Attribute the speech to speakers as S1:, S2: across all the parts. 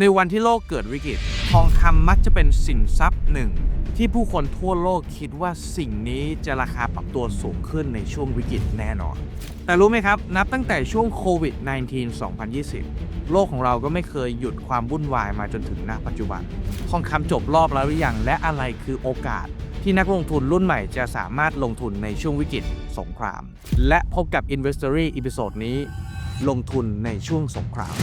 S1: ในวันที่โลกเกิดวิกฤต ทองคำมักจะเป็นสินทรัพย์หนึ่ง ที่ผู้คนทั่วโลกคิดว่าสิ่งนี้จะราคาปรับตัวสูงขึ้นในช่วงวิกฤตแน่นอน แต่รู้ไหมครับ นับตั้งแต่ช่วงโควิด -19 2020 โลกของเราก็ไม่เคยหยุดความวุ่นวายมาจนถึงณปัจจุบัน ทองคำจบรอบแล้วหรือยังและอะไรคือโอกาสที่นักลงทุนรุ่นใหม่จะสามารถลงทุนในช่วงวิกฤตสงคราม และพบกับ Investory อีพิโซดนี้ ลงทุนในช่วงสงคราม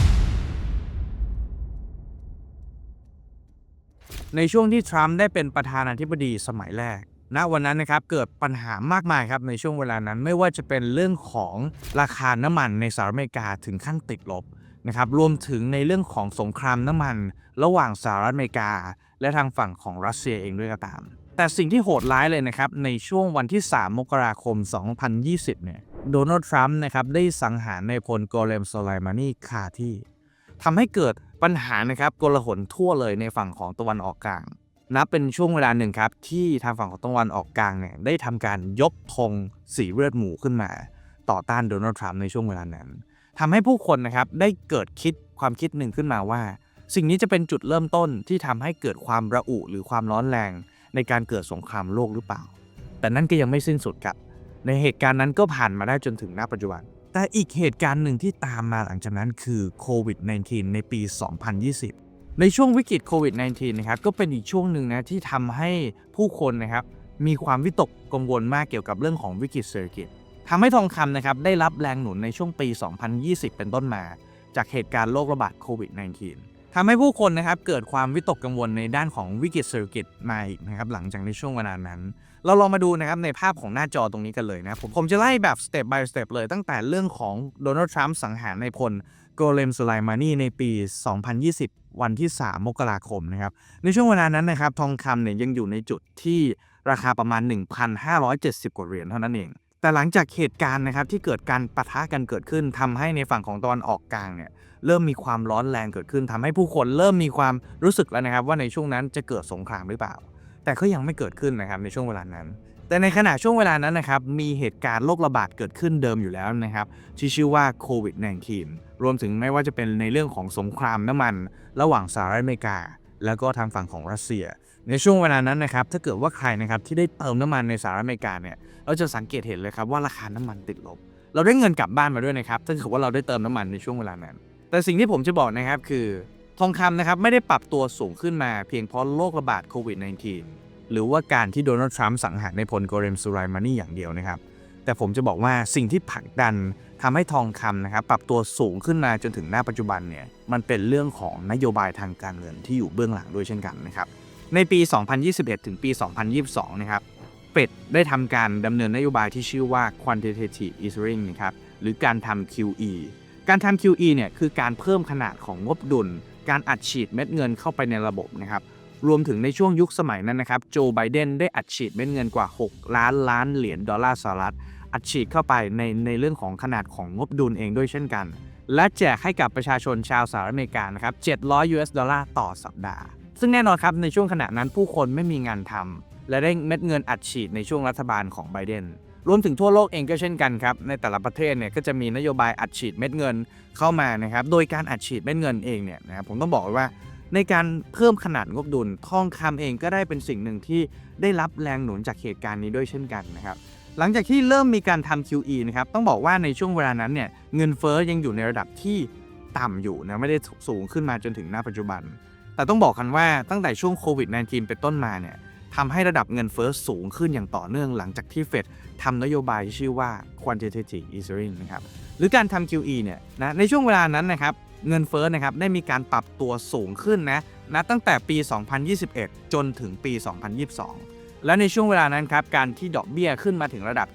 S1: ในช่วงที่ทรัมป์ได้เป็นประธานาธิบดีสมัยแรกณวันนั้นนะครับเกิดปัญหามากมายครับในช่วงเวลานั้นไม่ว่าจะเป็นเรื่องของราคาน้ำมันในสหรัฐอเมริกาถึงขั้นติดลบนะครับรวมถึงในเรื่องของสงครามน้ำมัน ระหว่างสหรัฐอเมริกา และทางฝั่งของรัสเซียเองด้วยก็ตาม แต่สิ่งที่โหดร้ายเลยนะครับในช่วงวันที่ 3 มกราคม 2020 เนี่ยโดนัลด์ทรัมป์นะครับได้สังหารในพลโกเลมโซไลมานีคาที่ ทำให้เกิดปัญหานะครับกลาหลทั่วเลยในฝั่งของตะวันออกกลาง นับเป็นช่วงเวลาหนึ่งครับ ที่ทางฝั่งของตะวันออกกลางเนี่ยได้ทำการยกธงสีเลือดหมูขึ้นมา ต่อต้านโดนัลด์ทรัมป์ในช่วงเวลานั้นทำให้ผู้คนนะครับได้เกิดคิดความคิดหนึ่งขึ้นมาว่า สิ่งนี้จะเป็นจุดเริ่มต้นที่ทำให้เกิดความระอุหรือความร้อนแรง ในการเกิดสงครามโลกหรือเปล่า แต่นั่นก็ยังไม่สิ้นสุดครับในเหตุการณ์นั้นก็ผ่านมาได้จนถึงณปัจจุบัน แต่อีกเหตุการณ์หนึ่งที่ตามมาหลังจากนั้นคือโควิด -19 ในปี 2020 ในช่วงวิกฤตโควิด -19 นะครับก็เป็นอีกช่วงหนึ่งนะที่ทำให้ผู้คนนะครับมีความวิตกกังวลมากเกี่ยวกับเรื่องของวิกฤตเศรษฐกิจทำให้ทองคำนะครับได้รับแรงหนุนในช่วงปี 2020 เป็นต้นมา จากเหตุการณ์โรคระบาดโควิด -19 ทำให้ผู้คนนะครับเกิดความวิตกกังวลในด้านของวิกฤตเศรษฐกิจมาอีกนะครับหลังจากในช่วงเวลานั้น เราลองมาดูนะครับในภาพของหน้าจอตรงนี้กันเลยนะผมผมจะไล่แบบ step by step เลยตั้งแต่เรื่องของโดนัลด์ทรัมป์สังหารในพลโกเลมสไลมานีในปี 2020 วันที่ 3 มกราคมนะครับในช่วงเวลานั้นนะครับทองคำเนี่ยยังอยู่ในจุดที่ราคาประมาณ 1,570 กว่าเหรียญเท่านั้นเอง แต่หลังจากเหตุการณ์นะครับที่เกิดการปะทะกันเกิดขึ้นทำให้ในฝั่งของตะวันออกกลางเนี่ยเริ่มมีความร้อนแรงเกิดขึ้นทำให้ผู้คนเริ่มมีความรู้สึกแล้วนะครับว่าในช่วงนั้นจะเกิดสงครามหรือเปล่า แต่ก็ยังไม่เกิดขึ้นนะครับในช่วงเวลานั้น แต่ในขณะช่วงเวลานั้นนะครับมีเหตุการณ์โรคระบาดเกิดขึ้นเดิมอยู่แล้วนะครับที่ชื่อว่าโควิด -19 รวมถึงไม่ว่าจะเป็นในเรื่องของสงครามน้ำมัน ระหว่างสหรัฐอเมริกา แล้วก็ทางฝั่งของรัสเซีย ในช่วงเวลานั้นนะครับถ้าเกิดว่าใครนะครับที่ได้เติมน้ำมันในสหรัฐอเมริกาเนี่ยเราจะสังเกตเห็นเลยครับว่าราคาน้ำมันติดลบ เราได้เงินกลับบ้านมาด้วยนะครับถ้าเกิดว่าเราได้เติมน้ำมันในช่วงเวลานั้น แต่สิ่งที่ผมจะบอกนะครับคือ ทองคำนะครับไม่ได้ปรับตัวสูงขึ้นมาเพียงเพราะโรคระบาดโควิด -19 หรือว่าการที่โดนัลด์ทรัมป์สังหารในพลโกเรมสุไรมานี่อย่างเดียวนะครับ แต่ผมจะบอกว่าสิ่งที่ผลักดันทำให้ทองคำนะครับปรับตัวสูงขึ้นมาจนถึงหน้าปัจจุบันเนี่ยมันเป็นเรื่องของนโยบายทางการเงินที่อยู่เบื้องหลังด้วยเช่นกันนะครับในปี 2021 ถึงปี 2022 นะครับเฟดได้ทำการดำเนินนโยบายที่ชื่อว่า quantitative easing นะครับหรือการทำ QE การทำ QE เนี่ยคือการเพิ่มขนาดของงบดุล การอัดฉีดเม็ดเงินเข้าไปในระบบนะครับรวมถึงในช่วงยุคสมัยนั้นนะครับโจไบเดนได้อัดฉีดเม็ดเงินกว่า 6 ล้านล้านเหรียญดอลลาร์สหรัฐอัดฉีดเข้าไปในในเรื่องของขนาดของงบดุลเองด้วยเช่นกัน และแจกให้กับประชาชนชาวสหรัฐอเมริกานะครับ700 US ดอลลาร์ต่อสัปดาห์ ซึ่งแน่นอนครับในช่วงขณะนั้นผู้คนไม่มีงานทำและได้เม็ดเงินอัดฉีดในช่วงรัฐบาลของไบเดน รวมถึงทั่วโลกเองก็เช่นกันครับ ในแต่ละประเทศเนี่ยก็จะมีนโยบายอัดฉีดเม็ดเงินเข้ามานะครับ โดยการอัดฉีดเม็ดเงินเองเนี่ยนะครับผมต้องบอกว่าในการเพิ่มขนาดงบดุลทองคำเองก็ได้เป็นสิ่งหนึ่งที่ได้รับแรงหนุนจากเหตุการณ์นี้ด้วยเช่นกันนะครับหลังจากที่เริ่มมีการทำ QE นะครับต้องบอกว่าในช่วงเวลานั้นเนี่ยเงินเฟ้อยังอยู่ในระดับที่ต่ำอยู่นะไม่ได้สูงขึ้นมาจนถึงหน้าปัจจุบัน แต่ต้องบอกกันว่าตั้งแต่ช่วงโควิด -19 เป็นต้นมาเนี่ย ทำให้ระดับเงินเฟ้อสูงขึ้นอย่างต่อเนื่องหลังจากที่เฟดทำนโยบายที่ชื่อว่า quantitative easing นะครับหรือการทำ QE เนี่ยนะในช่วงเวลานั้นนะครับเงินเฟ้อนะครับได้มีการปรับตัวสูงขึ้นนะนะตั้งแต่ปี 2021 จนถึงปี 2022 และในช่วงเวลานั้นครับการที่ดอกเบี้ยขึ้นมาถึงระดับ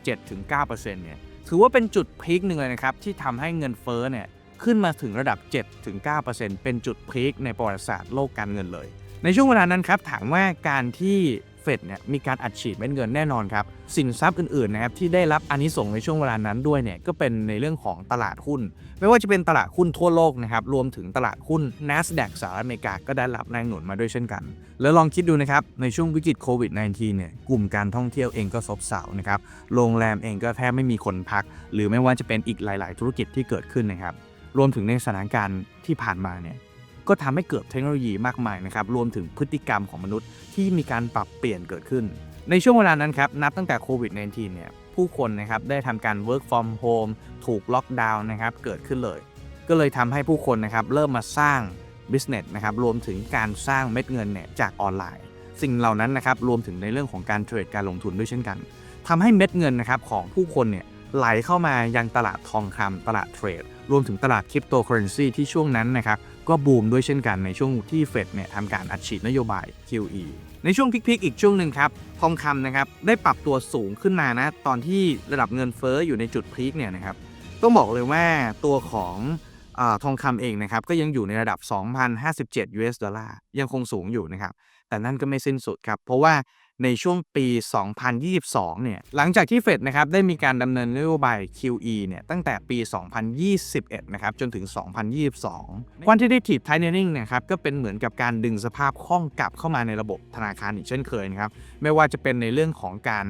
S1: 7-9%เนี่ยถือว่าเป็นจุดพีคหนึ่งเลยนะครับที่ทำให้เงินเฟ้อเนี่ยขึ้นมาถึงระดับ 7-9%เป็นจุดพีคในประวัติศาสตร์โลกการเงินเลย ในช่วงเวลานั้นครับถามว่าการที่ เฟดเนี่ยมีการอัดฉีดเม็ดเงินแน่นอนครับ สินทรัพย์อื่นๆนะครับที่ได้รับอานิสงส์ในช่วงเวลานั้นด้วยเนี่ยก็เป็นในเรื่องของตลาดหุ้น ไม่ว่าจะเป็นตลาดหุ้นทั่วโลกนะครับรวมถึงตลาดหุ้น NASDAQ สหรัฐอเมริกาก็ได้รับแรงหนุนมาด้วยเช่นกัน แล้วลองคิดดูนะครับในช่วงวิกฤตโควิด -19 เนี่ยกลุ่มการท่องเที่ยวเองก็ซบเซานะครับโรงแรมเองก็แทบไม่มีคนพัก หรือไม่ว่าจะเป็นอีกหลาย ๆ ธุรกิจที่เกิดขึ้นนะครับรวมถึงในสถานการณ์ที่ผ่านมาเนี่ย ก็ก็ทำให้เกิดเทคโนโลยีมากมายนะครับรวมถึงพฤติกรรมของมนุษย์ที่มีการปรับเปลี่ยนเกิดขึ้น ในช่วงเวลานั้นครับนับตั้งแต่โควิด -19 เนี่ยผู้คนนะครับได้ทำการ work from home ถูกล็อกดาวน์นะครับเกิดขึ้นเลย ก็เลยทำให้ผู้คนนะครับเริ่มมาสร้าง business นะครับรวมถึงการสร้างเม็ดเงินเนี่ยจากออนไลน์ สิ่งเหล่านั้นนะครับรวมถึงในเรื่องของการเทรดการลงทุนด้วยเช่นกันทำให้เม็ดเงินนะครับของผู้คนเนี่ยไหลเข้ามายังตลาดทองคำตลาดเทรด รวมถึงตลาดคริปโตเคอเรนซีที่ช่วงนั้นนะครับก็บูมด้วยเช่นกันในช่วงที่เฟดเนี่ยทำการอัดฉีดนโยบาย QE ในช่วงพิกๆอีกช่วงหนึ่งครับทองคำนะครับได้ปรับตัวสูงขึ้นมานะตอนที่ระดับเงินเฟ้ออยู่ในจุดพีคเนี่ยนะครับต้องบอกเลยว่าตัวของอทองคำเองนะครับก็ยังอยู่ในระดับ 2,057 US ดอลลาร์ยังคงสูงอยู่นะครับแต่นั่นก็ไม่สิ้นสุดครับ เพราะว่า ในช่วงปี 2022 เนี่ย หลังจากที่เฟดนะครับได้มีการดำเนินนโยบาย QE เนี่ย ตั้งแต่ปี 2021 นะครับ จนถึง 2022 Quantitative Tightening เนะครับ ก็เป็นเหมือนกับการดึงสภาพคล่องกลับเข้ามาในระบบธนาคารอีกเช่นเคยนะครับ ไม่ว่าจะเป็นในเรื่องของการ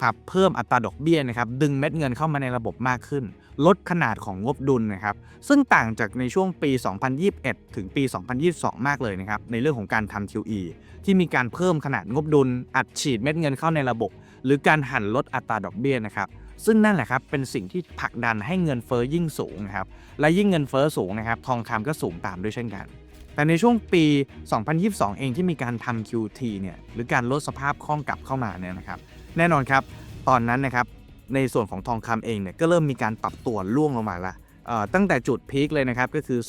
S1: ปรับเพิ่มอัตราดอกเบี้ยนะครับดึงเม็ดเงินเข้ามาในระบบมากขึ้น ลดขนาดของงบดุลนะครับซึ่งต่างจากในช่วงปี 2021 ถึงปี 2022 มากเลยนะครับในเรื่องของการทำ QE ที่มีการเพิ่มขนาดงบดุล อัดฉีดเม็ดเงินเข้าในระบบ หรือการหันลดอัตราดอกเบี้ยนะครับซึ่งนั่นแหละครับเป็นสิ่งที่ผลักดันให้เงินเฟ้อยิ่งสูงนะครับและยิ่งเงินเฟ้อสูงนะครับทองคำก็สูงตามด้วยเช่นกัน แต่ในช่วงปี 2022 เองที่มีการทำ QT เนี่ยหรือการลดสภาพคล่องกลับเข้ามาเนี่ยนะครับ แน่นอนครับ ตอนนั้นนะครับในส่วนของทองคำเองเนี่ยก็เริ่มมีการปรับตัวล่วงลงมาละเอ่อตั้งแต่จุดพีคเลยนะครับก็คือ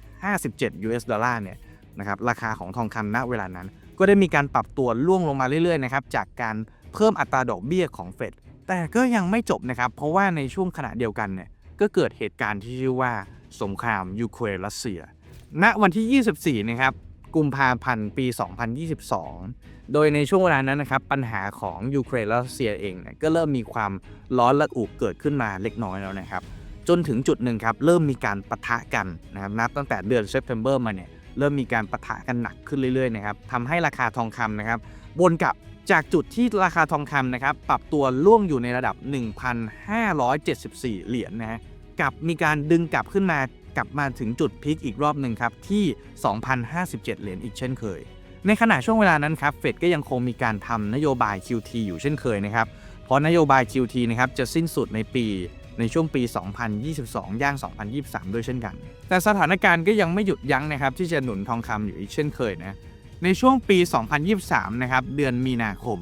S1: 2,057 US ดอลลาร์เนี่ยนะครับราคาของทองคำณเวลานั้น ก็ได้มีการปรับตัวล่วงลงมาเรื่อยๆนะครับจากการเพิ่มอัตราดอกเบี้ยของเฟดแต่ก็ยังไม่จบนะครับ เพราะว่าในช่วงขณะเดียวกันเนี่ยก็เกิดเหตุการณ์ที่ชื่อว่าสงครามยูเครนรัสเซีย ณวันที่ 24 นะครับ กุมภาพันธ์ปี 2022 โดยในช่วงเวลานั้นนะครับ ปัญหาของยูเครนและรัสเซียเองเนี่ยก็เริ่มมีความร้อนระอุเกิดขึ้นมาเล็กน้อยแล้วนะครับ จนถึงจุดหนึ่งครับเริ่มมีการปะทะกันนะครับนับตั้งแต่เดือนเซปเทมเบอร์มาเนี่ยเริ่มมีการปะทะกันหนักขึ้นเรื่อยๆนะครับทำให้ราคาทองคำนะครับวนกลับจากจุดที่ราคาทองคำนะครับปรับตัวล่วงอยู่ในระดับ 1,574 เหรียญนะฮะกลับมีการดึงกลับขึ้นมา กลับมาถึงจุดพีคอีกรอบหนึ่งครับที่ 2,057 เหรียญอีกเช่นเคย ในขณะช่วงเวลานั้นครับเฟดก็ยังคงมีการทำนโยบาย QT อยู่เช่นเคยนะครับเพราะนโยบาย QT นะครับจะสิ้นสุดในปีในช่วงปี 2022 ย่าง 2023 ด้วยเช่นกัน แต่สถานการณ์ก็ยังไม่หยุดยั้งนะครับที่จะหนุนทองคำอยู่อีกเช่นเคยนะ ในช่วงปี 2023 นะครับเดือนมีนาคม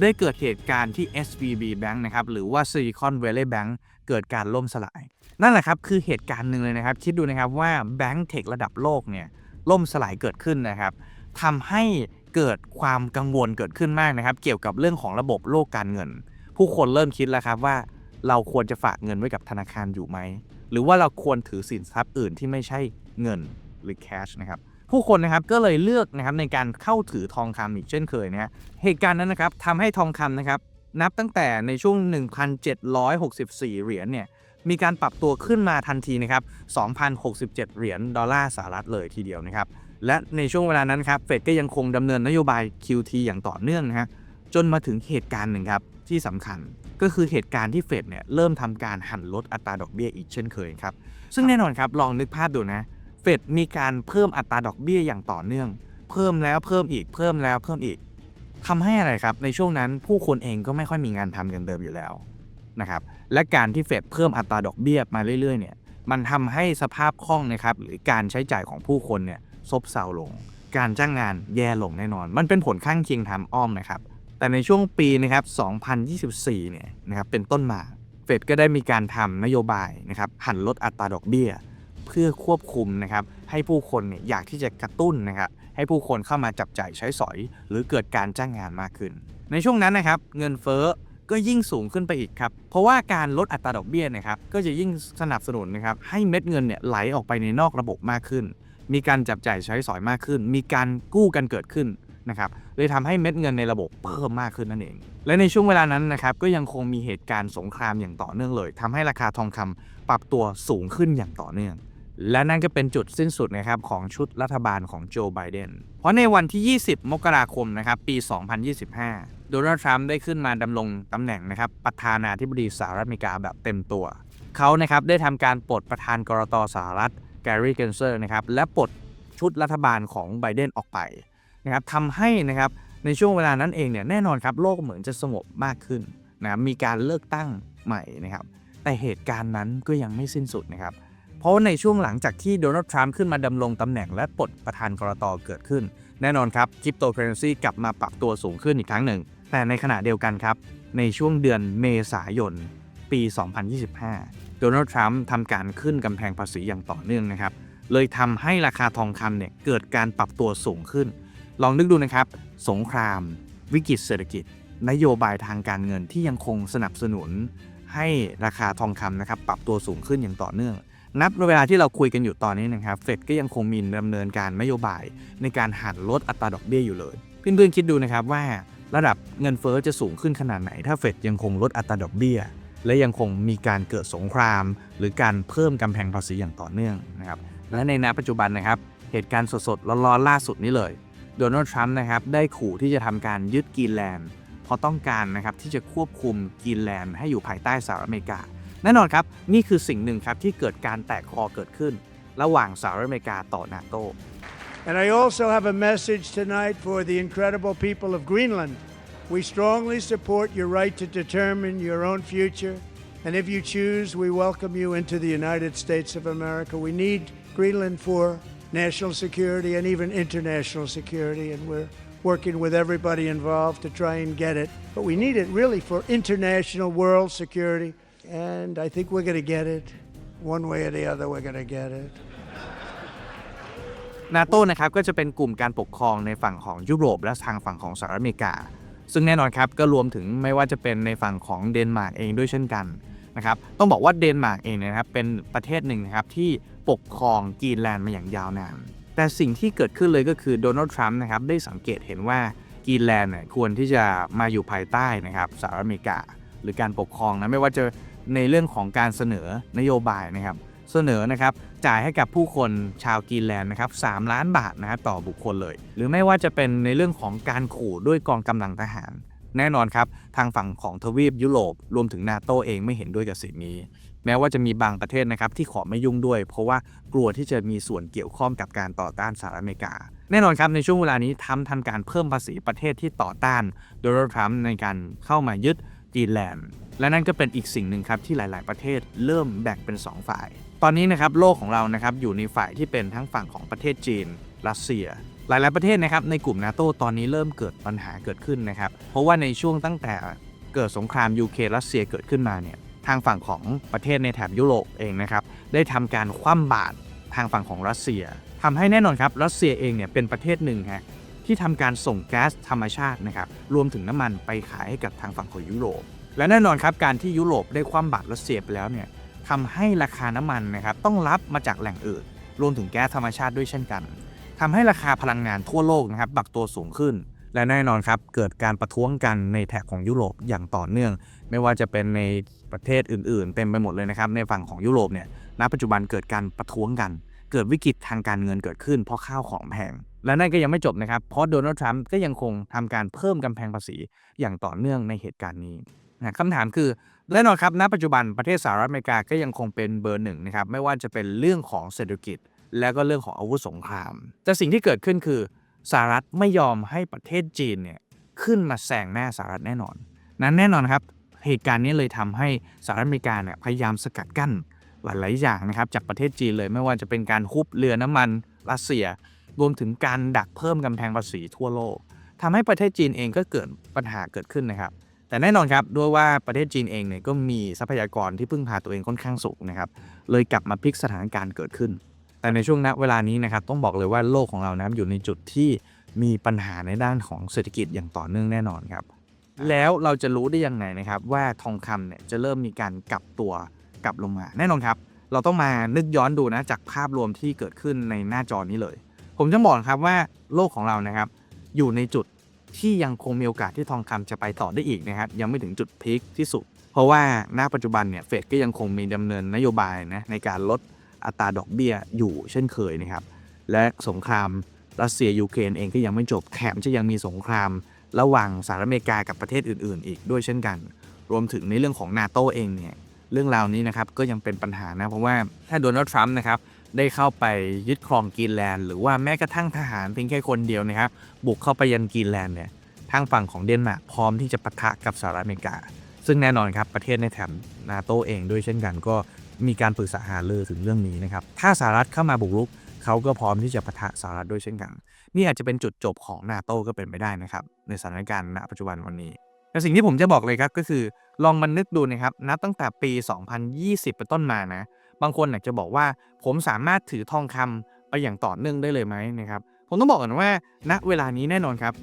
S1: ได้เกิดเหตุการณ์ที่ SVB Bank นะครับหรือว่า Silicon Valley Bank เกิดการล่มสลาย นั่นแหละครับคือเหตุการณ์หนึ่งเลยนะครับ คิดดูนะครับว่าแบงก์เทคระดับโลกเนี่ยล่มสลายเกิดขึ้นนะครับทำให้เกิดความกังวลเกิดขึ้นมากนะครับ เกี่ยวกับเรื่องของระบบโลกการเงิน ผู้คนเริ่มคิดแล้วครับว่าเราควรจะฝากเงินไว้กับธนาคารอยู่ไหม หรือว่าเราควรถือสินทรัพย์อื่นที่ไม่ใช่เงินหรือ cash นะครับผู้คนนะครับก็เลยเลือกนะครับในการเข้าถือทองคำอีกเช่นเคยนะฮะเหตุการณ์นั้นนะครับทำให้ทองคำนะครับนับตั้งแต่ในช่วง 1,764 เหรียญเนี่ย มีการปรับตัวขึ้นมาทันทีนะครับ 2,067 เหรียญดอลลาร์สหรัฐเลยทีเดียวนะครับ และในช่วงเวลานั้นครับ เฟดก็ยังคงดำเนินนโยบาย QT อย่างต่อเนื่องนะฮะ จนมาถึงเหตุการณ์หนึ่งครับ ที่สำคัญก็คือเหตุการณ์ที่เฟดเนี่ยเริ่มทำการหันลดอัตราดอกเบี้ยอีกเช่นเคยครับ ซึ่งแน่นอนครับลองนึกภาพดูนะ เฟดมีการเพิ่มอัตราดอกเบี้ยอย่างต่อเนื่อง เพิ่มแล้วเพิ่มอีก เพิ่มแล้วเพิ่มอีกทำให้อะไรครับ ในช่วงนั้นผู้คนเองก็ไม่ค่อยมีงานทำกันเดิมอยู่แล้ว นะครับและการที่เฟดเพิ่มอัตราดอกเบี้ยมาเรื่อยๆเนี่ยมันทำให้สภาพคล่องนะครับหรือการใช้จ่ายของผู้คนเนี่ยซบเซาลง การจ้างงานแย่ลงแน่นอน มันเป็นผลข้างเคียงทางอ้อมนะครับแต่ในช่วงปีนะครับ 2024 เนี่ยนะครับเป็นต้นมาเฟดก็ได้มีการทำนโยบายนะครับหันลดอัตราดอกเบี้ย เพื่อควบคุมนะครับให้ผู้คนเนี่ยอยากที่จะกระตุ้นนะครับให้ผู้คนเข้ามาจับจ่ายใช้สอย หรือเกิดการจ้างงานมากขึ้น ในช่วงนั้นนะครับเงินเฟ้อ ก็ยิ่งสูงขึ้นไปอีกครับ เพราะว่าการลดอัตราดอกเบี้ยนะครับก็จะยิ่งสนับสนุนนะครับให้เม็ดเงินเนี่ยไหลออกไปในนอกระบบมากขึ้น มีการจับจ่ายใช้สอยมากขึ้น มีการกู้กันเกิดขึ้นนะครับเลยทำให้เม็ดเงินในระบบเพิ่มมากขึ้นนั่นเอง และในช่วงเวลานั้นนะครับก็ยังคงมีเหตุการณ์สงครามอย่างต่อเนื่องเลยทำให้ราคาทองคำปรับตัวสูงขึ้นอย่างต่อเนื่อง และนั่นก็เป็นจุดสิ้นสุดนะครับของชุดรัฐบาลของโจไบเดนเพราะในวันที่ 20 มกราคมนะครับปี 2025 โดนัลด์ทรัมป์ได้ขึ้นมาดำรงตำแหน่งนะครับประธานาธิบดีสหรัฐอเมริกาแบบเต็มตัว เขานะครับได้ทำการปลดประธานกรตสหรัฐแกรี่เกนเซอร์นะครับและปลดชุดรัฐบาลของไบเดนออกไปนะครับทำให้นะครับในช่วงเวลานั้นเองเนี่ยแน่นอนครับโลกเหมือนจะสงบมากขึ้นนะมีการเลือกตั้งใหม่นะครับแต่เหตุการณ์นั้นก็ยังไม่สิ้นสุดนะครับเพราะว่าในช่วงหลังจากที่โดนัลด์ทรัมป์ขึ้นมาดำรงตำแหน่งและปลดประธานกรตเกิดขึ้น แน่นอนครับคริปโตเคอเรนซีกลับมาปรับตัวสูงขึ้นอีกครั้งหนึ่ง แต่ในขณะเดียวกันครับ ในช่วงเดือนเมษายน ปี 2025 โดนัลด์ทรัมป์ทำการขึ้นกำแพงภาษีอย่างต่อเนื่องนะครับ เลยทำให้ราคาทองคำเนี่ยเกิดการปรับตัวสูงขึ้น ลองนึกดูนะครับ สงคราม วิกฤตเศรษฐกิจ นโยบายทางการเงินที่ยังคงสนับสนุน ให้ราคาทองคำนะครับปรับตัวสูงขึ้นอย่างต่อเนื่องนับเวลาที่เราคุยกันอยู่ตอนนี้นะครับ เฟดก็ยังคงมีดำเนินการนโยบายในการหันลดอัตราดอกเบี้ยอยู่เลย เพื่อนๆคิดดูนะครับว่า ระดับเงินเฟอ้อจะสูงขึ้นขนาดไหน ถ้าเฟดยังคงลดอัตราดอกเบี้ย และยังคงมีการเกิดสงคราม หรือการเพิ่มกำแพงภาษีอย่างต่อเนื่องนะครับและในณปัจจุบันนะครับเหตุการณ์สดๆร้อนๆล่าสุดนี้เลยโดนัลด์ทรัมป์นะครับได้ขู่ที่จะทำการยึดกรีนแลนด์เพราะต้องการนะครับที่จะควบคุมกรีนแลนด์ให้อยู่ภายใต้สหรัฐอเมริกา แน่นอนครับนี่คือสิ่งหนึ่งครับที่เกิดการแตกคอเกิดขึ้น ระหว่างสหรัฐอเมริกาต่อนาโต
S2: And I also have a message tonight for the incredible people of Greenland. We strongly support your right to determine your own future. And if you choose, we welcome you into the United States of America. We need Greenland for national security and even international security. And we're working with everybody involved to try and get it. But we need it really for international world security. And I think we're going to get it. One way or the other, we're going to get it.
S1: นาโตนะครับก็จะเป็นกลุ่มการปกครองในฝั่งของยุโรป และทางฝั่งของสหรัฐอเมริกา ซึ่งแน่นอนครับก็รวมถึงไม่ว่าจะเป็นในฝั่งของเดนมาร์กเองด้วยเช่นกันนะครับต้องบอกว่าเดนมาร์กเองนะครับเป็นประเทศหนึ่งนะครับที่ปกครองกรีนแลนด์มาอย่างยาวนานแต่สิ่งที่เกิดขึ้นเลยก็คือโดนัลด์ทรัมป์นะครับได้สังเกตเห็นว่ากรีนแลนด์เนี่ยควรที่จะมาอยู่ภายใต้นะครับสหรัฐอเมริกา หรือการปกครองนะไม่ว่าจะในเรื่องของการเสนอนโยบายนะครับ เสนอนะครับจ่ายให้กับผู้คนชาวกรีนแลนด์นะครับ3ล้านบาทนะครับต่อบุคคลเลย หรือไม่ว่าจะเป็นในเรื่องของการขู่ด้วยกองกำลังทหาร แน่นอนครับ ทางฝั่งของทวีปยุโรปรวมถึงนาโตเองไม่เห็นด้วยกับสิ่งนี้ แม้ว่าจะมีบางประเทศนะครับที่ขอไม่ยุ่งด้วย เพราะว่ากลัวที่จะมีส่วนเกี่ยวข้องกับการต่อต้านสหรัฐอเมริกา แน่นอนครับในช่วงเวลานี้ทำทำการเพิ่มภาษีประเทศที่ต่อต้านโดนัลด์ทรัมป์ในการเข้ามายึดกรีนแลนด์และนั่นก็เป็นอีกสิ่งหนึ่งครับที่หลาย ๆ ประเทศเริ่มแบ่งเป็น 2 ฝ่าย ตอนนี้นะครับโลกของเรานะครับอยู่ในฝ่ายที่เป็นทั้งฝั่งของประเทศจีน รัสเซีย หลาย ๆ ประเทศนะครับในกลุ่มนาโตตอนนี้เริ่มเกิดปัญหาเกิดขึ้นนะครับเพราะว่าในช่วงตั้งแต่เกิดสงครามยูเครนรัสเซียเกิดขึ้นมาเนี่ยทางฝั่งของประเทศในแถบยุโรปเองนะครับได้ทำการคว่ำบาตรทางฝั่งของรัสเซียทำให้แน่นอนครับรัสเซียเองเนี่ยเป็นประเทศหนึ่งฮะที่ทำการส่งแก๊สธรรมชาตินะครับรวมถึงน้ำมันไปขายให้กับทางฝั่งของยุโรป และแน่นอนครับการที่ยุโรปได้คว่ำบาตรรัสเซียไปแล้วเนี่ย ทำให้ราคาน้ำมันนะครับต้องรับมาจากแหล่งอื่น รวมถึงแก๊สธรรมชาติด้วยเช่นกันทำให้ราคาพลังงานทั่วโลกนะครับปรับตัวสูงขึ้น และแน่นอนครับเกิดการประท้วงกันในแถบของยุโรปอย่างต่อเนื่อง ไม่ว่าจะเป็นในประเทศอื่นๆ เต็มไปหมดเลยนะครับในฝั่งของยุโรปเนี่ยณปัจจุบันเกิดการประท้วงกัน เกิดวิกฤตทางการเงินเกิดขึ้น เพราะข้าวของแพงและนั่นก็ยังไม่จบนะครับ เพราะโดนัลด์ทรัมป์ก็ยังคงทำการเพิ่มกำแพงภาษีอย่างต่อเนื่องในเหตุการณ์นี้นะคำถามคือ แน่นอนครับ ณ ปัจจุบันประเทศสหรัฐอเมริกาก็ยังคงเป็นเบอร์หนึ่งนะครับ ไม่ว่าจะเป็นเรื่องของเศรษฐกิจ และก็เรื่องของอาวุธสงคราม แต่สิ่งที่เกิดขึ้นคือสหรัฐไม่ยอมให้ประเทศจีนเนี่ยขึ้นมาแซงหน้าสหรัฐแน่นอน นั้นแน่นอนครับ เหตุการณ์นี้เลยทำให้สหรัฐอเมริกาเนี่ยพยายามสกัดกั้นหลาย ๆ อย่างนะครับจากประเทศจีนเลยไม่ว่าจะเป็นการฮุบเรือน้ำมันรัสเซีย รวมถึงการดักเพิ่มกำแพงภาษีทั่วโลกทำให้ประเทศจีนเองก็เกิดปัญหาเกิดขึ้นนะครับ แต่แน่นอนครับด้วยว่าประเทศจีนเองเนี่ยก็มีทรัพยากรที่พึ่งพาตัวเองค่อนข้างสูงนะครับเลยกลับมาพลิกสถานการณ์เกิดขึ้น แต่ในช่วงณเวลานี้นะครับต้องบอกเลยว่าโลกของเรานะครับอยู่ในจุดที่มีปัญหาในด้านของเศรษฐกิจอย่างต่อเนื่องแน่นอนครับแล้วเราจะรู้ได้ยังไงนะครับว่าทองคำเนี่ยจะเริ่มมีการกลับตัวกลับลงมา แน่นอนครับ เราต้องมานึกย้อนดูนะจากภาพรวมที่เกิดขึ้นในหน้าจอนี้เลย ผมจะบอกครับว่าโลกของเรานะครับอยู่ในจุด ที่ยังคงมีโอกาสที่ทองคำจะไปต่อได้อีกนะครับยังไม่ถึงจุดพีคที่สุด เพราะว่าณปัจจุบันเนี่ยเฟดก็ยังคงมีดำเนินนโยบายนะในการลดอัตราดอกเบี้ยอยู่เช่นเคยนะครับและสงครามรัสเซียยูเครนเองก็ยังไม่จบแถมจะยังมีสงครามระหว่างสหรัฐอเมริกากับประเทศอื่น ๆ อีกด้วยเช่นกัน รวมถึงในเรื่องของนาโตเองเนี่ยเรื่องราวนี้นะครับก็ยังเป็นปัญหานะเพราะว่าถ้าโดนัลด์ทรัมป์นะครับ ได้เข้าไปยึดครองกรีนแลนด์หรือว่าแม้กระทั่งทหารเพียงแค่คนเดียวนะครับ บุกเข้าไปยันกรีนแลนด์เนี่ยทางฝั่งของเดนมาร์กพร้อมที่จะปะทะกับสหรัฐอเมริกา ซึ่งแน่นอนครับประเทศในแถบนาโตเองด้วยเช่นกันก็มีการปรึกษาหารือถึงเรื่องนี้นะครับ ถ้าสหรัฐเข้ามาบุกรุกเขาก็พร้อมที่จะปะทะสหรัฐด้วยเช่นกัน นี่อาจจะเป็นจุดจบของนาโตก็เป็นไปได้นะครับ ในสถานการณ์ณปัจจุบันวันนี้แต่สิ่งที่ผมจะบอกเลยครับก็คือลองมานึกดูนะครับนับตั้งแต่ปี 2020 เป็นต้นมานะ บางคนอาจจะบอกว่าผมสามารถถือทองคำไปอย่างต่อเนื่องได้เลยไหมนะครับผมต้องบอกก่อนว่าณเวลานี้แน่นอนครับ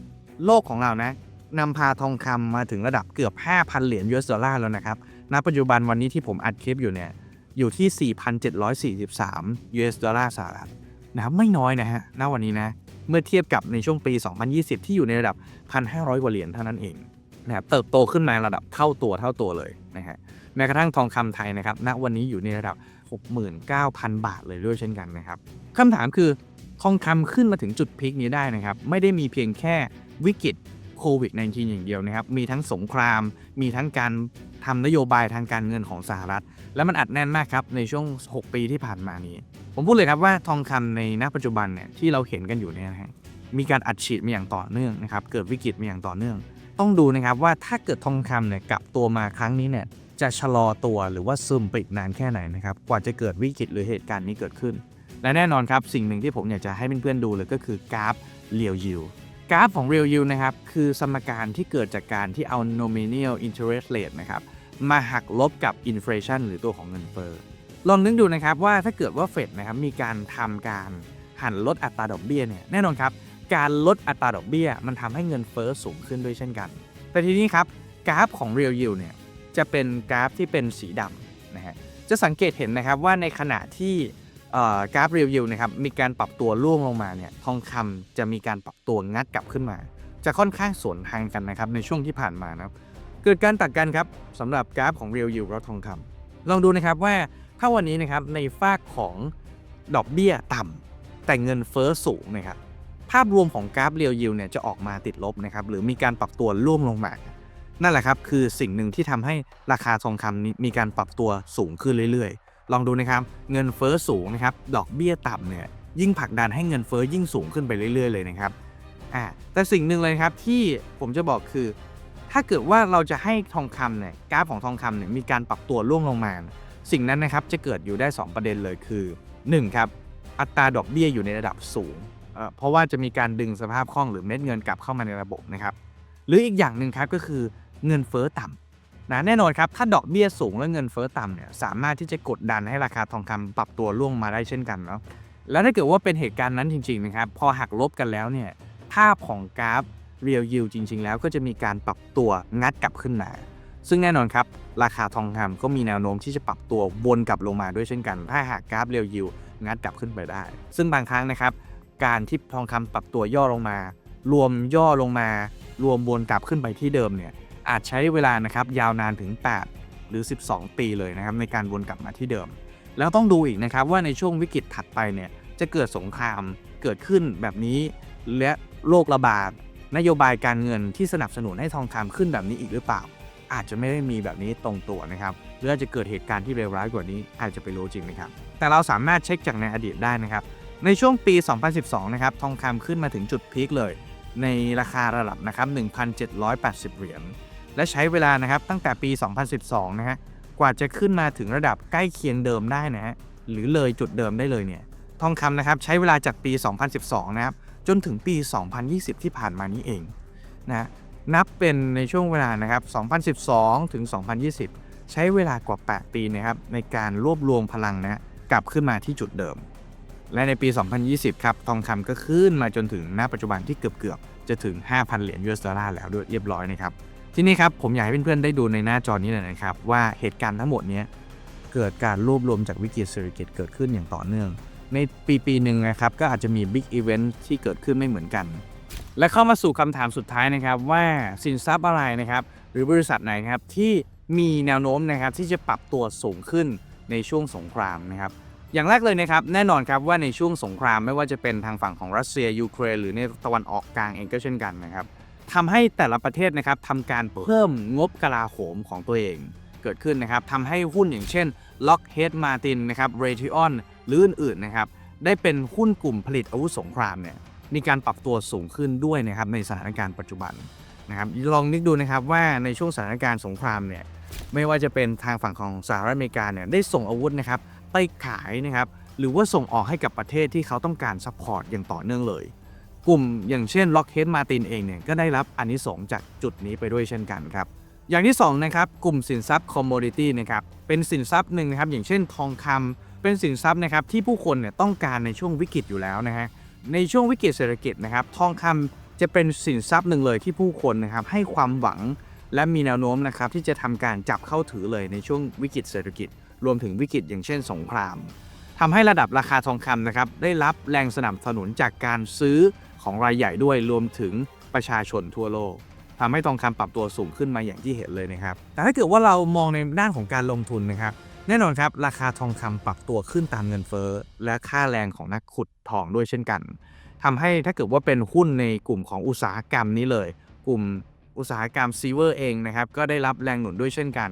S1: โลกของเรานะนำพาทองคำมาถึงระดับเกือบ 5,000 เหรียญ US ดอลลาร์แล้วนะครับณปัจจุบันวันนี้ที่ผมอัดคลิปอยู่เนี่ยอยู่ที่ 4,743 US ดอลลาร์สหรัฐนะครับไม่น้อยนะฮะณวันนี้นะเมื่อเทียบกับในช่วงปี 2020 ที่อยู่ในระดับ 1,500 กว่าเหรียญเท่านั้นเองนะครับเติบโตขึ้นมาระดับเท่าตัวเท่าตัวเลยนะฮะ แม้กระทั่งทองคำไทยนะครับณวันนี้อยู่ในระดับ 69,000 บาทเลยด้วยเช่นกันนะครับคำถามคือทองคำขึ้นมาถึงจุดพีคนี้ได้นะครับ ไม่ได้มีเพียงแค่วิกฤตโควิด -19 อย่างเดียวนะครับ มีทั้งสงคราม มีทั้งการทำนโยบายทางการเงินของสหรัฐ และมันอัดแน่นมากครับ ในช่วง 6 ปีที่ผ่านมานี้ ผมพูดเลยครับว่าทองคำในณปัจจุบันเนี่ยที่เราเห็นกันอยู่เนี่ยนะฮะมีการอัดฉีดมาอย่างต่อเนื่องนะครับ เกิดวิกฤตมาอย่างต่อเนื่อง ต้องดูนะครับว่าถ้าเกิดทองคำเนี่ยกลับตัวมาครั้งนี้เนี่ย จะชะลอตัวหรือว่าซึมไปอีกนานแค่ไหนนะครับกว่าจะเกิดวิกฤตหรือเหตุการณ์นี้เกิดขึ้น และแน่นอนครับสิ่งหนึ่งที่ผมอยากจะให้เพื่อนๆดูเลยก็คือกราฟเรียวยิวกราฟของเรียวยิวนะครับคือสมการที่เกิดจากการที่เอา nominal interest rate นะครับมาหักลบกับ inflation หรือตัวของเงินเฟ้อลองนึกดูนะครับว่าถ้าเกิดว่าเฟดนะครับมีการทำการหันลดอัตราดอกเบี้ยเนี่ยแน่นอนครับการลดอัตราดอกเบี้ย มันทำให้เงินเฟ้อสูงขึ้นด้วยเช่นกัน แต่ทีนี้ครับกราฟของ real yield เนี่ย จะเป็นกราฟที่เป็นสีดำนะฮะจะสังเกตเห็นนะครับว่าในขณะที่กราฟเรียลยิวนะครับมีการปรับตัวร่วงลงมาเนี่ยทองคำจะมีการปรับตัวงัดกลับขึ้นมา จะค่อนข้างสวนทางกันนะครับในช่วงที่ผ่านมานะครับเกิดการตัดกันครับสำหรับกราฟของเรียลยิวและทองคำลองดูนะครับว่าถ้าวันนี้นะครับในฝากของดอกเบี้ยต่ำแต่เงินเฟ้อสูงนะครับภาพรวมของกราฟเรียลยิวเนี่ยจะออกมาติดลบนะครับหรือมีการปรับตัวร่วงลงมา นั่นแหละครับคือสิ่งหนึ่งที่ทำให้ราคาทองคำนี้มีการปรับตัวสูงขึ้นเรื่อยๆ ลองดูนะครับเงินเฟ้อสูงนะครับดอกเบี้ยต่ำเนี่ยยิ่งผลักดันให้เงินเฟ้อยิ่งสูงขึ้นไปเรื่อย ๆ เลยนะครับอ่าแต่สิ่งหนึ่งเลยครับที่ผมจะบอกคือ ถ้าเกิดว่าเราจะให้ทองคำเนี่ยกราฟของทองคำเนี่ยมีการปรับตัวร่วงลงมา สิ่งนั้นนะครับจะเกิดอยู่ได้ 2 ประเด็นเลยคือ 1. ครับอัตราดอกเบี้ยอยู่ในระดับสูงเอ่อเพราะว่าจะมีการดึงสภาพคล่องหรือเม็ดเงินกลับเข้ามาในระบบนะครับหรืออีกอย่างหนึ่งครับก็คือ เงินเฟ้อต่ำนะแน่นอนครับ ถ้าดอกเบี้ยสูงและเงินเฟ้อต่ำเนี่ยสามารถที่จะกดดันให้ราคาทองคำปรับตัวร่วงมาได้เช่นกันเนาะแล้วถ้าเกิดว่าเป็นเหตุการณ์นั้นจริงๆนะครับพอหักลบกันแล้วเนี่ยภาพของกราฟ real yield จริง ๆ แล้วก็จะมีการปรับตัวงัดกลับขึ้นมาซึ่งแน่นอนครับ ราคาทองคำก็มีแนวโน้มที่จะปรับตัววนกลับลงมาด้วยเช่นกัน ถ้าหากกราฟ real yield งัดกลับขึ้นไปได้ ซึ่งบางครั้งนะครับ การที่ทองคำปรับตัวย่อลงมา รวมย่อลงมา รวมวนกลับขึ้นไปที่เดิมเนี่ย อาจใช้เวลานะครับยาวนานถึง 8 หรือ 12 ปีเลยนะครับในการวนกลับมาที่เดิม แล้วต้องดูอีกนะครับว่าในช่วงวิกฤตถัดไปเนี่ยจะเกิดสงครามเกิดขึ้นแบบนี้และโรคระบาดนโยบายการเงินที่สนับสนุนให้ทองคำขึ้นแบบนี้อีกหรือเปล่า อาจจะไม่ได้มีแบบนี้ตรงตัวนะครับหรืออาจจะเกิดเหตุการณ์ที่เลวร้ายกว่านี้อาจจะไปรู้จริงนะครับ แต่เราสามารถเช็คจากในอดีตได้นะครับ ในช่วงปี 2012 นะครับทองคำขึ้นมาถึงจุดพีคเลย ในราคาระดับนะครับ 1,780 เหรียญ และใช้เวลานะครับตั้งแต่ปี 2012 นะฮะกว่าจะขึ้นมาถึงระดับใกล้เคียงเดิมได้นะฮะหรือเลยจุดเดิมได้เลยเนี่ยทองคำนะครับใช้เวลาจากปี 2012 นะครับจนถึงปี 2020 ที่ผ่านมานี้เองนะนับเป็นในช่วงเวลานะครับ 2012 ถึง 2020 ใช้เวลากว่า 8 ปีนะครับในการรวบรวมพลังนะกลับขึ้นมาที่จุดเดิม และในปี 2020 ครับทองคำก็ขึ้นมาจนถึงณปัจจุบันที่เกือบๆจะถึง 5,000 เหรียญ US ดอลลาร์แล้วด้วยเรียบร้อยนะครับ ที่นี้ครับผมอยากให้เพื่อนๆได้ดูในหน้าจอนี้เลยนะครับ ว่าเหตุการณ์ทั้งหมดนี้เกิดการรวบรวมจากวิกฤตเศรษฐกิจเกิดขึ้นอย่างต่อเนื่อง ในปีปีหนึ่งนะครับก็อาจจะมีบิ๊กอีเวนท์ที่เกิดขึ้นไม่เหมือนกัน และเข้ามาสู่คำถามสุดท้ายนะครับว่าสินทรัพย์อะไรนะครับหรือบริษัทไหนครับที่มีแนวโน้มนะครับที่จะปรับตัวสูงขึ้นในช่วงสงครามนะครับอย่างแรกเลยนะครับแน่นอนครับว่าในช่วงสงครามไม่ว่าจะเป็นทางฝั่งของรัสเซียยูเครนหรือในตะวันออกกลางเองก็เช่นกันนะครับ ทำให้แต่ละประเทศนะครับทำการเพิ่มงบกลาโหมของตัวเองเกิดขึ้นนะครับทำให้หุ้นอย่างเช่น Lockheed Martin นะครับ Raytheon หรืออื่นๆนะครับได้เป็นหุ้นกลุ่มผลิตอาวุธสงครามเนี่ยมีการปรับตัวสูงขึ้นด้วยนะครับในสถานการณ์ปัจจุบันนะครับลองนึกดูนะครับว่าในช่วงสถานการณ์สงครามเนี่ยไม่ว่าจะเป็นทางฝั่งของสหรัฐอเมริกาเนี่ยได้ส่งอาวุธนะครับไปขายนะครับหรือว่าส่งออกให้กับประเทศที่เขาต้องการซัพพอร์ตอย่างต่อเนื่องเลย กลุ่มอย่างเช่น Lockheed Martin เองเนี่ยก็ได้รับอานิสงส์จากจุดนี้ไปด้วยเช่นกันครับ อย่างที่2นะครับกลุ่มสินทรัพย์ commodity นะครับเป็นสินทรัพย์หนึ่งนะครับอย่างเช่นทองคำเป็นสินทรัพย์นะครับที่ผู้คนเนี่ยต้องการในช่วงวิกฤตอยู่แล้วนะฮะในช่วงวิกฤตเศรษฐกิจนะครับทองคำจะเป็นสินทรัพย์หนึ่งเลยที่ผู้คนนะครับให้ความหวังและมีแนวโน้มนะครับที่จะทำการจับเข้าถือเลยในช่วงวิกฤตเศรษฐกิจ รวมถึงวิกฤตอย่างเช่นสงครามทำให้ระดับราคาทองคำนะครับได้รับแรงสนับสนุนจากการซื้อ ของรายใหญ่ด้วยรวมถึงประชาชนทั่วโลกทำให้ทองคำปรับตัวสูงขึ้นมาอย่างที่เห็นเลยนะครับ แต่ถ้าเกิดว่าเรามองในด้านของการลงทุนนะครับ แน่นอนครับ ราคาทองคำปรับตัวขึ้นตามเงินเฟ้อและค่าแรงของนักขุดทองด้วยเช่นกันทำให้ถ้าเกิดว่าเป็นหุ้นในกลุ่มของอุตสาหกรรมนี้เลย กลุ่มอุตสาหกรรมซีเวอร์เองนะครับก็ได้รับแรงหนุนด้วยเช่นกัน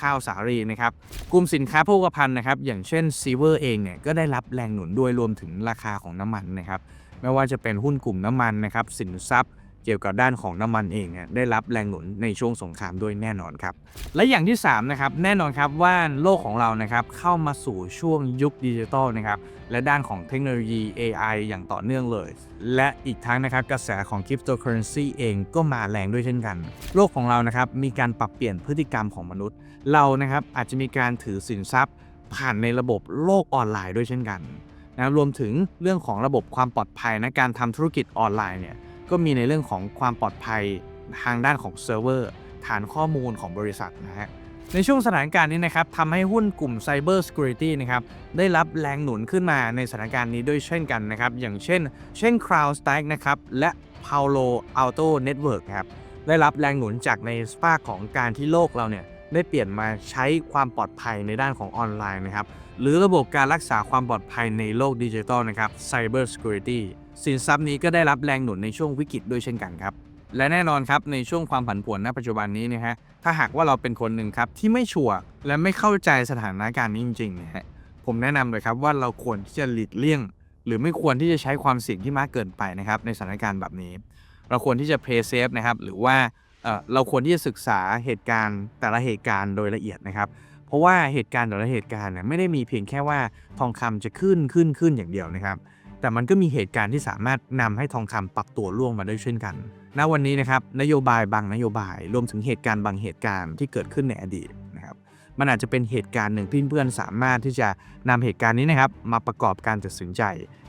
S1: ข้าวสาลีนะครับกลุ่มสินค้าโภคภัณฑ์นะครับอย่างเช่นซีเวอร์เองเนี่ยก็ได้รับแรงหนุนด้วยรวมถึงราคาของน้ำมันนะครับไม่ว่าจะเป็นหุ้นกลุ่มน้ำมันนะครับสินทรัพย์เกี่ยวกับด้านของน้ำมันเองเนี่ยได้รับแรงหนุนในช่วงสงครามด้วยแน่นอนครับและอย่างที่3นะครับแน่นอนครับว่าโลกของเรานะครับเข้ามาสู่ช่วงยุคดิจิทัลนะครับและด้านของเทคโนโลยี AI อย่างต่อเนื่องเลย และอีกทั้งนะครับกระแสของคริปโตเคอเรนซีเองก็มาแรงด้วยเช่นกัน โลกของเรานะครับมีการปรับเปลี่ยนพฤติกรรมของมนุษย์ เรานะครับอาจจะมีการถือสินทรัพย์ ผ่านในระบบโลกออนไลน์ด้วยเช่นกันนะรวมถึงเรื่องของระบบความปลอดภัยในการทำธุรกิจออนไลน์เนี่ยก็มีในเรื่องของความปลอดภัยทางด้านของเซิร์ฟเวอร์ฐานข้อมูลของบริษัทนะฮะในช่วงสถานการณ์นี้นะครับทำให้หุ้นกลุ่ม Cyber Security นะครับได้รับแรงหนุนขึ้นมาในสถานการณ์นี้ด้วยเช่นกันนะครับ อย่างเช่น เช่น CrowdStrike นะครับและ Palo Alto Network ครับได้รับแรงหนุนจากในสปาของการที่โลกเราเนี่ย ได้เปลี่ยนมาใช้ความปลอดภัยในด้านของออนไลน์นะครับ หรือระบบการรักษาความปลอดภัยในโลกดิจิทัลนะครับ Cyber Security สินทรัพย์นี้ก็ได้รับแรงหนุนในช่วงวิกฤตด้วยเช่นกันครับ และแน่นอนครับในช่วงความผันผวนณปัจจุบันนี้นะฮะถ้าหากว่าเราเป็นคนหนึ่งครับที่ไม่ชัวร์และไม่เข้าใจสถานการณ์นี้จริงๆนะฮะผมแนะนำเลยครับว่าเราควรที่จะหลีกเลี่ยง หรือไม่ควรที่จะใช้ความเสี่ยงที่มากเกินไปนะครับในสถานการณ์แบบนี้ เราควรที่จะ play safe นะครับหรือว่า เเราควรที่จะศึกษาเหตุการณ์แต่ละเหตุการณ์โดยละเอียดนะครับ เพราะว่าเหตุการณ์แต่ละเหตุการณ์เนี่ยไม่ได้มีเพียงแค่ว่าทองคำจะขึ้นขึ้นขึ้นอย่างเดียวนะครับ แต่มันก็มีเหตุการณ์ที่สามารถนำให้ทองคำปรับตัวร่วงมาได้เช่นกัน ณ วันนี้นะครับนโยบายบางนโยบาย รวมถึงเหตุการณ์บางเหตุการณ์ที่เกิดขึ้นในอดีตนะครับมันอาจจะเป็นเหตุการณ์หนึ่งที่เพื่อนๆสามารถที่จะนำเหตุการณ์นี้นะครับมาประกอบการตัดสินใจ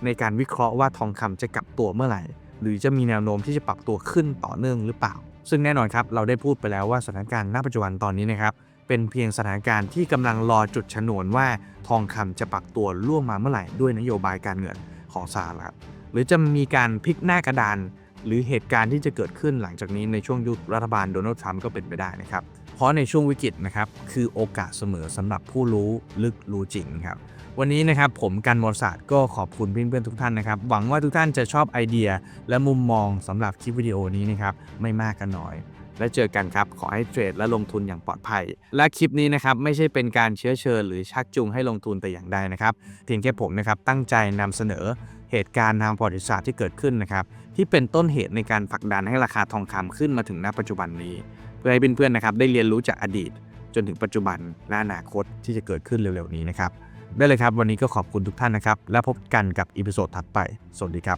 S1: ในการวิเคราะห์ว่าทองคำจะกลับตัวเมื่อไหร่ หรือจะมีแนวโน้มที่จะปรับตัวขึ้นต่อเนื่องหรือเปล่า ซึ่งแน่นอนครับเราได้พูดไปแล้วว่าสถานการณ์ณปัจจุบันตอนนี้นะครับเป็นเพียงสถานการณ์ที่กำลังรอจุดชนวนว่าทองคำจะปรับตัวล่วงมาเมื่อไหร่ด้วยนโยบายการเงินของสหรัฐหรือจะมีการพลิกหน้ากระดาน หรือเหตุการณ์ที่จะเกิดขึ้นหลังจากนี้ในช่วงยุครัฐบาลโดนัลด์ทรัมป์ก็เป็นไปได้นะครับ เพราะในช่วงวิกฤตนะครับคือโอกาสเสมอสำหรับผู้รู้ลึกรู้จริงครับ วันนี้นะครับผมกันมรศาสตร์ก็ขอบคุณเพื่อนๆทุกท่านนะครับ หวังว่าทุกท่านจะชอบไอเดีย และมุมมองสำหรับคลิปวิดีโอนี้นะครับไม่มากก็น้อย และเจอกันครับ ขอให้เทรดและลงทุนอย่างปลอดภัย และคลิปนี้นะครับไม่ใช่เป็นการเชื้อเชิญหรือชักจูงให้ลงทุนแต่อย่างใดนะครับเพียงแค่ผมนะครับตั้งใจนำเสนอเหตุการณ์ทางประวัติศาสตร์ที่เกิดขึ้นนะครับที่เป็นต้นเหตุในการผลักดันให้ราคาทองคำขึ้นมาถึงณปัจจุบันนี้ เพื่อให้เพื่อนๆนะครับได้เรียนรู้จากอดีต จนถึงปัจจุบันและอนาคตที่จะเกิดขึ้นเร็วๆนี้นะครับ ได้เลยครับ วันนี้ก็ขอบคุณทุกท่านนะครับ แล้วพบกันกับอีพิโซดถัดไป สวัสดีครับ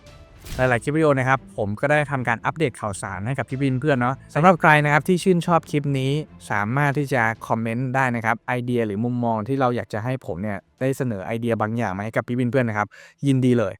S1: หลาย ๆ คลิปวิดีโอนะครับ ผมก็ได้ทำการอัปเดตข่าวสารให้กับพี่บินเพื่อนเนาะสำหรับใครนะครับที่ชื่นชอบคลิปนี้สามารถที่จะคอมเมนต์ได้นะครับไอเดียหรือมุมมองที่เราอยากจะให้ผมเนี่ยได้เสนอไอเดียบางอย่างมาให้กับพี่บินเพื่อนนะครับยินดีเลย